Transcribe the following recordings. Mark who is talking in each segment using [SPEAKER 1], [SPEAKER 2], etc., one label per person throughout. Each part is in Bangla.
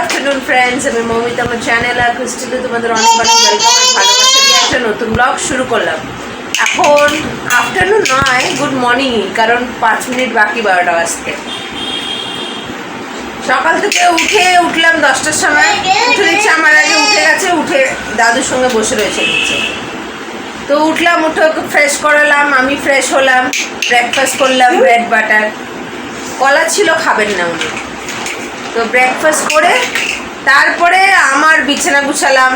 [SPEAKER 1] আফটারনুন ফ্রেন্ডস আমি মৌমিতা আমার চ্যানেল আর ক্রিস্টিতে তোমাদের অনেক অনেক ওয়েলকাম ভালোবাসা দিয়ে একটা নতুন ব্লগ শুরু করলাম। এখন আফটারনুন নয় গুড মর্নিং কারণ পাঁচ মিনিট বাকি বারোটা বাজতে সকাল থেকে উঠে উঠলাম দশটার সময়। উঠে দেখছি আমার আগে উঠে গেছে, উঠে দাদুর সঙ্গে বসে রয়েছে নিচে। তো উঠলাম, উঠে ওকে ফ্রেশ করালাম, আমি ফ্রেশ হলাম ব্রেকফাস্ট করলাম ব্রেড বাটার কলা ছিল, খাবেন না উনি। তো ব্রেকফাস্ট করে তারপরে আমার বিছানা গুছালাম,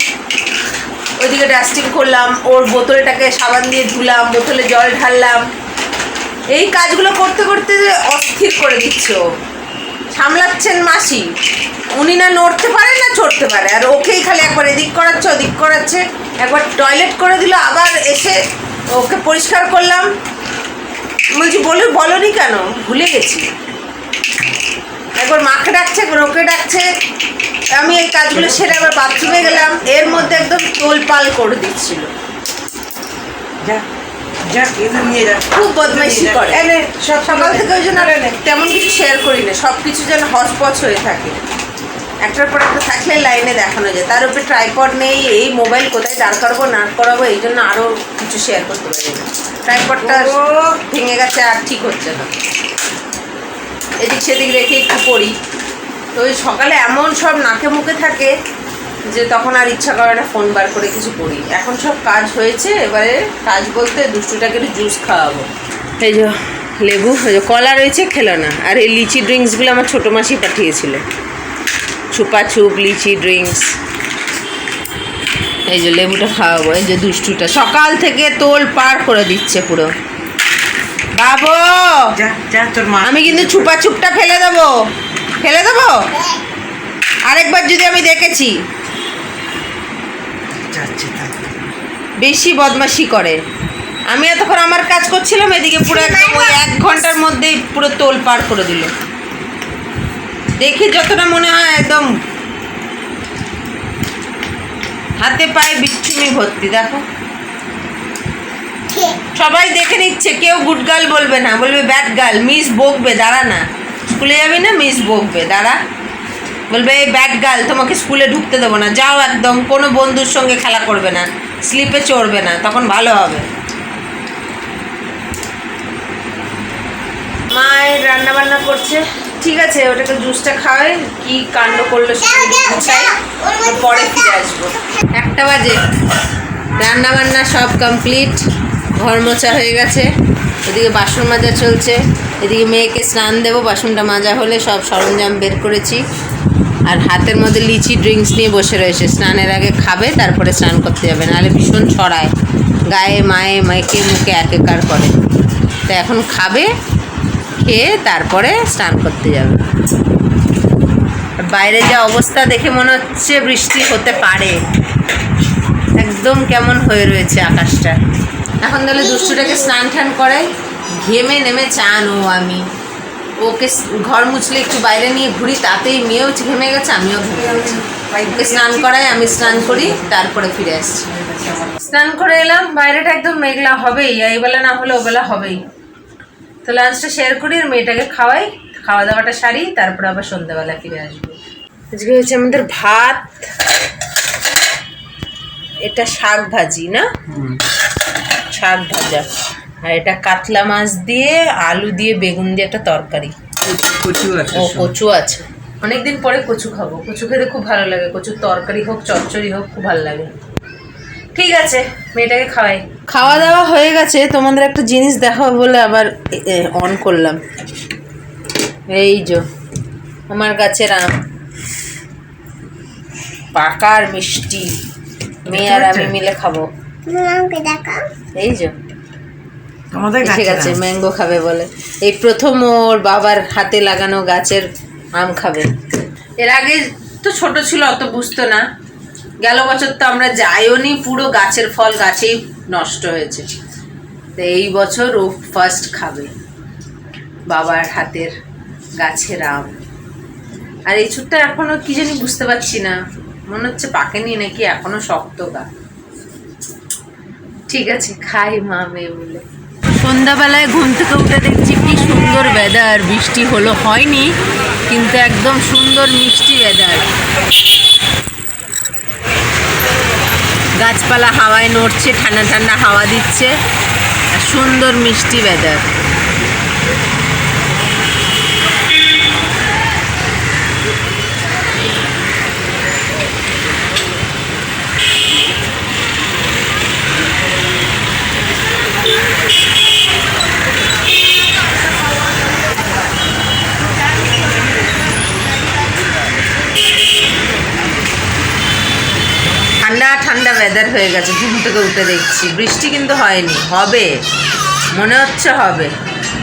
[SPEAKER 1] ওইদিকে ডাস্টিং করলাম, ওর বোতলটাকে সাবান দিয়ে ধুলাম, বোতলে জল ঢাললাম। এই কাজগুলো করতে করতে অস্থির করে দিচ্ছ সামলাচ্ছেন মাসি, উনি না নড়তে পারে না চড়তে পারে, আর ওকেই খালি একবার এদিক করাচ্ছে, ওদিক করাচ্ছে, একবার টয়লেট করে দিল, আবার এসে ওকে পরিষ্কার করলাম। বলছি, বলে, বলনি কেন? ভুলে গেছি। একবার মাকে ডাকছে একবার ওকে ডাকছে। আমি এই কাজগুলো সেরে আবার বাথরুমে গেলাম এর মধ্যে একদম তোলপাল করে দিচ্ছিল।
[SPEAKER 2] যা
[SPEAKER 1] খুব বদমাইশি করে।
[SPEAKER 2] এনে সব
[SPEAKER 1] সকাল থেকে ওই জন্য তেমন কিছু শেয়ার করি না সব কিছু যেন হসপচ হয়ে থাকে। একটার পর একটা থাকলে লাইনে দেখানো যায়। তার উপরে ট্রাইপড নেই এই মোবাইল কোথায় দাঁড় করাবো না করাবো এই জন্য আরও কিছু শেয়ার করতে পারি না। ট্রাইপডটা ভেঙে গেছে আর ঠিক হচ্ছে না। সেদিক রেখে একটু পড়ি। তো ওই সকালে এমন সব নাকে মুখে থাকে যে তখন আর ইচ্ছা করে না ফোন বার করে কিছু করি। এখন সব কাজ হয়েছে, এবারে কাজ বলতে দুষ্টুটাকে একটু জুস খাওয়াবো। এই যে লেবু ওই যে কলা রয়েছে খেলো না আর এই লিচি ড্রিঙ্কসগুলো আমার ছোটো মাসি পাঠিয়েছিল। ছুপা ছুপ লিচি ড্রিঙ্কস এই যে লেবুটা খাওয়াবো, এই যে দুষ্টুটা। সকাল থেকে তোল পার করে দিচ্ছে পুরো। বাবু! আমি কিন্তু ছুপা ছুপটা ফেলে দেবো। ফেলে দেবো? আরেকবার যদি আমি দেখেছি। বেশি বদমাশি করে। আমি এতক্ষণ আমার কাজ করছিলাম এদিকে পুরো একদম ওই এক ঘণ্টার মধ্যেই পুরো তোল পার করে দিল। দেখি যতটা মনে হয় একদম হাতে পায়ে বিচ্ছুমি ভর্তি দেখো। সবাই দেখে নিচ্ছে, কেউ গুড গার্ল বলবে না, বলবে ব্যাড গার্ল মিস বকবে, দাঁড়া না। স্কুলে যাবি না মিস বকবে, দাঁড়া। বলবে, এই ব্যাড গার্ল তোমাকে স্কুলে ঢুকতে দেবো না, যাও একদম, কোনো বন্ধুর সঙ্গে খেলা করবে না স্লিপে চড়বে না, তখন ভালো হবে। মায়ের রান্না বান্না করছে। ঠিক আছে, ওটাকে জুসটা খাওয়াই, কি কাণ্ড করল পরে ফিরে আসব। একটা বাজে। রান্না বান্না সব কমপ্লিট ঘর মোছা হয়ে গেছে। ওদিকে বাসন মাজা চলছে। এদিকে মেয়েকে স্নান দেবো, বাসনটা মাজা হলে সব সরঞ্জাম বের করেছি। আর হাতের মধ্যে লিচি ড্রিঙ্কস নিয়ে বসে রয়েছে। স্নানের আগে খাবে, তারপরে স্নান করতে যাবে। নাহলে ভীষণ ছড়ায়। গায়ে, মায়ে মাইকে মুখে একেকার করে। তো এখন খাবে, খেয়ে তারপরে স্নান করতে যাবে। বাইরে যা অবস্থা দেখে মনে হচ্ছে বৃষ্টি হতে পারে। একদম কেমন হয়ে রয়েছে আকাশটা। এখন তাহলে দুষ্টুটাকে স্নান টান করাই, ঘেমে নেমে চান ও আমি। ওকে ঘর মুছলে একটু বাইরে নিয়ে ঘুরি, তাতেই মেয়েও ঘেমে গেছে, আমিও ঘেমে গেছি। ওকে স্নান করাই, আমি স্নান করি, তারপরে ফিরে আসছি। স্নান করে এলাম, বাইরেটা একদম মেঘলা হবেই এই বেলা না হলে ও বেলা হবেই। তো লাঞ্চটা শেয়ার করি, আর মেয়েটাকে খাওয়াই খাওয়া দাওয়াটা সারি, তারপরে আবার সন্ধ্যাবেলা ফিরে আসব। আজকে হচ্ছে আমাদের ভাত, এটা শাক ভাজি, না? শাক ভাজা। আর এটা কাতলা মাছ দিয়ে আলু দিয়ে বেগুন দিয়ে একটা তরকারি। ও কচু আছে। অনেকদিন পরে কচু খাব। কচু খেতে খুব ভালো লাগে। কচুর তরকারি হোক চচ্চড়ি হোক খুব ভালো লাগে। ঠিক আছে মেয়েটাকে খাওয়াই। খাওয়া দাওয়া হয়ে গেছে। তোমাদের একটা জিনিস দেখাবো বলে আবার অন করলাম। এই যে আমার গাছের আম। পাকার মিষ্টি। মেয়ে আর আমি মিলে খাব। এই যে।
[SPEAKER 2] আমাদের
[SPEAKER 1] এসে
[SPEAKER 2] গাছে
[SPEAKER 1] গেছে ম্যাঙ্গো খাবে বলে। এই প্রথম ওর বাবার হাতে লাগানো গাছের আম খাবে। এর আগে তো ছোট ছিল অত বুঝতো না। গেল বছর তো আমরা যাইও নি পুরো গাছের ফল গাছেই নষ্ট হয়েছে। তো এই বছর ও ফার্স্ট খাবে বাবার হাতের গাছের আম। আর এই ছুটটা এখনও কি জানি বুঝতে পারছি না। মনে হচ্ছে পাকেনি নাকি এখনও শক্ত গা। ঠিক আছে, খাই মা মেয়ে বলে। সন্ধ্যাবেলায় ঘুম থেকে উঠে দেখছি কি সুন্দর ওয়েদার বৃষ্টি হলো, হয়নি, কিন্তু একদম সুন্দর মিষ্টি ওয়েদার গাছপালা হাওয়ায় নড়ছে, ঠান্ডা ঠান্ডা হাওয়া দিচ্ছে, আর সুন্দর মিষ্টি ওয়েদার ঠান্ডা ঠান্ডা ওয়েদার হয়ে গেছে, ঘুম থেকে উঠে দেখছি। বৃষ্টি কিন্তু হয়নি, হবে। মনে হচ্ছে হবে।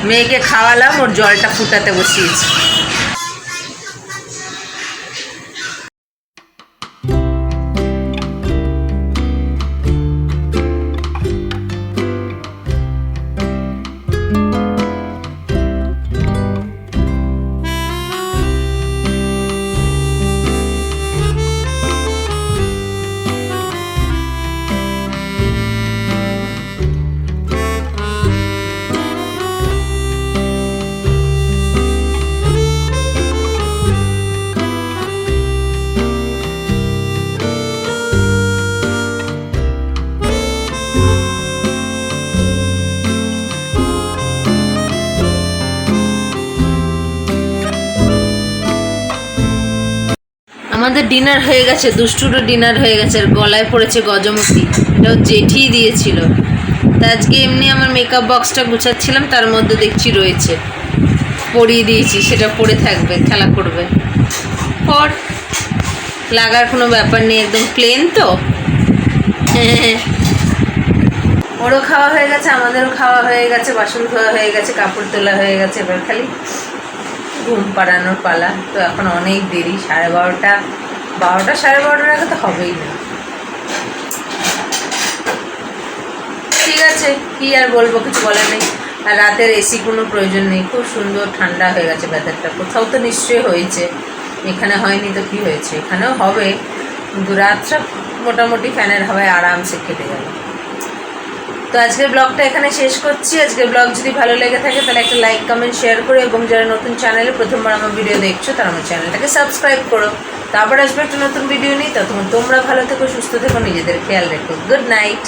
[SPEAKER 1] মেয়েকে খাওয়ালাম, ওর জলটা ফুটাতে বসিয়েছি। আমাদের ডিনার হয়ে গেছে, দুষ্টুরও ডিনার হয়ে গেছে, আর গলায় পড়েছে গজমতি। এটাও জেঠি দিয়েছিল। তা আজকে এমনি আমার মেকআপ বক্সটা গুছাচ্ছিলাম, তার মধ্যে দেখছি রয়েছে। পরিয়ে দিয়েছি, সেটা পরে থাকবে, খেলা করবে। পর, লাগার কোনো ব্যাপার নেই, একদম প্লেন তো। ওরও খাওয়া হয়ে গেছে, আমাদেরও খাওয়া হয়ে গেছে, বাসন ধোয়া হয়ে গেছে, কাপড় তোলা হয়ে গেছে, এবার খালি। ঘুম পাড়ানোর পালা। তো এখন অনেক দেরি, সাড়ে বারোটা বারোটা, সাড়ে বারোটার আগে তো হবেই না। ঠিক আছে, কি আর বলব, কিছু বলার নেই। আর রাতের এসি কোনো প্রয়োজন নেই, খুব সুন্দর ঠান্ডা হয়ে গেছে ব্যাপারটা কোথাও তো নিশ্চয়ই হয়েছে, এখানে হয়নি তো কি হয়েছে, এখানেও হবে। কিন্তু রাতটা মোটামুটি ফ্যানের হাওয়ায় আরামসে কেটে যাবে তো আজকের ব্লগটা এখানে শেষ করছি। আজকের ব্লগ যদি ভালো লেগে থাকে, তাহলে একটা লাইক কমেন্ট শেয়ার করো এবং যারা নতুন চ্যানেলে প্রথমবার আমার ভিডিও দেখছ, তারা আমার চ্যানেলটাকে সাবস্ক্রাইব করো। তারপর আসবে একটা নতুন ভিডিও নিই ততক্ষণ তোমরা ভালো থেকো, সুস্থ থেকো, নিজেদের খেয়াল রেখো। Good night